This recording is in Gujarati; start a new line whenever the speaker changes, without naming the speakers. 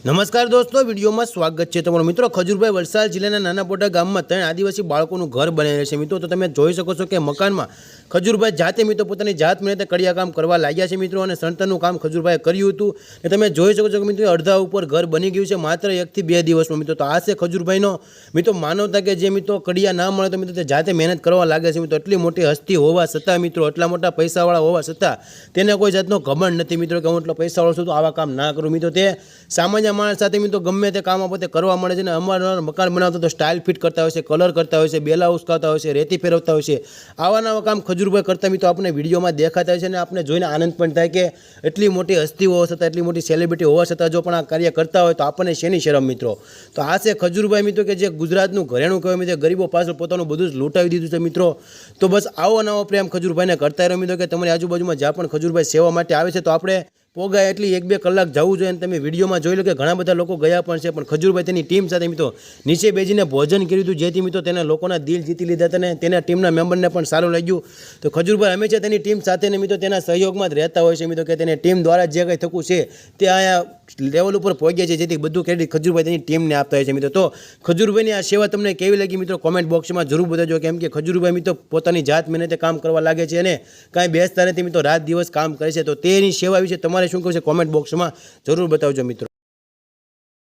નમસ્કાર દોસ્તો, વિડીયોમાં સ્વાગત છે તમારો. મિત્રો, ખજૂરભાઈ વલસાડ જિલ્લાના નાના મોટા ગામમાં ત્રણ આદિવાસી બાળકોનું ઘર રહ્યા છે. મિત્રો, તો તમે જોઈ શકો છો કે મકાનમાં ખજૂરભાઈ જાતે મિત્રો પોતાની જાત મહેનતે કડિયા કામ કરવા લાગ્યા છે મિત્રો અને સણતરનું કામ ખજૂરભાઈએ કર્યું હતું. ને તમે જોઈ શકો છો કે મિત્રો અડધા ઉપર ઘર બની ગયું છે, માત્ર એકથી બે દિવસમાં. મિત્રો, તો આ છે ખજૂરભાઈનો. મિત્રો, માનવતા કે જે મિત્રો કડિયા ના મળે તો મિત્રો તે જાતે મહેનત કરવા લાગે છે. મિત્રો, એટલી મોટી હસ્તી હોવા છતાં મિત્રો, એટલા મોટા પૈસાવાળા હોવા છતાં તેને કોઈ જાતનો ઘમંડ નથી. મિત્રો, કે હું એટલો પૈસાવાળો છું તો આવા કામ ના કરું. મિત્રો, તે સામાન્ય માણસ સાથે મિત્રો ગમે તે કામ પોતે કરવા મળે છે ને અમારા મકાન બનાવતા તો સ્ટાઇલ ફિટ કરતા હોય છે કલર કરતા હોય છે, બેલા ઉસકાવતા હોય છે, રેતી ફેરવતા હોય છે. આવા કામ ખજૂરભાઈ કરતા મિત્રો આપણે વિડીયોમાં દેખાતા હોય છે અને આપણે જોઈને આનંદ પણ થાય કે એટલી મોટી હસ્તી હોવા છતાં, એટલી મોટી સેલિબ્રિટી હોવા છતાં જો પણ આ કાર્ય કરતા હોય તો આપણને શેની શરમ મિત્રો? તો આ છે ખજૂરભાઈ મિત્રો કે જે ગુજરાતનું ઘરેણું કહેવાય મિત્રો, ગરીબો પાછળ પોતાનું બધું જ લૂંટાવી દીધું છે મિત્રો. તો બસ આવો નવો પ્રેમ ખજૂરભાઈને કરતા રહ્યો મિત્રો કે તમારી આજુબાજુમાં જ્યાં પણ ખજૂરભાઈ સેવા માટે આવે છે તો આપણે પોગાય એટલી એક બે કલાક જવું જોઈએ અને તમે વિડીયોમાં જોઈ લો કે ઘણા બધા લોકો ગયા પણ છે, પણ ખજૂરભાઈ તેની ટીમ સાથે મિત્રો નીચે બેસીને ભોજન કર્યું હતું, જેથી મિત્રો તેના લોકોના દિલ જીતી લીધા હતા અને તેના ટીમના મેમ્બરને પણ સારું લાગ્યું. તો ખજૂરભાઈ હંમેશા તેની ટીમ સાથે મિત્રો તેના સહયોગમાં જ રહેતા હોય છે મિત્રો કે તેની ટીમ દ્વારા જે કંઈ થતું છે, તે અહીંયા લેવલ ઉપર પહોંચ્યા છે, જેથી બધું ક્રેડિટ ખજૂરભાઈ તેની ટીમને આપતા હોય છે મિત્રો. તો ખજૂરભાઈની આ સેવા તમને કેવી લાગી મિત્રો? કોમેન્ટ બોક્સમાં જરૂર બતાવજો, કેમ કે ખજૂરભાઈ મિત્રો પોતાની જાત મહેનતે કામ કરવા લાગે છે અને કાંઈ બેસતા નથી મિત્રો, રાત દિવસ કામ કરે છે. તો તેની સેવા વિશે તમારે શું કહું છે? કોમેન્ટ બોક્સમાં જરૂર બતાવજો મિત્રો.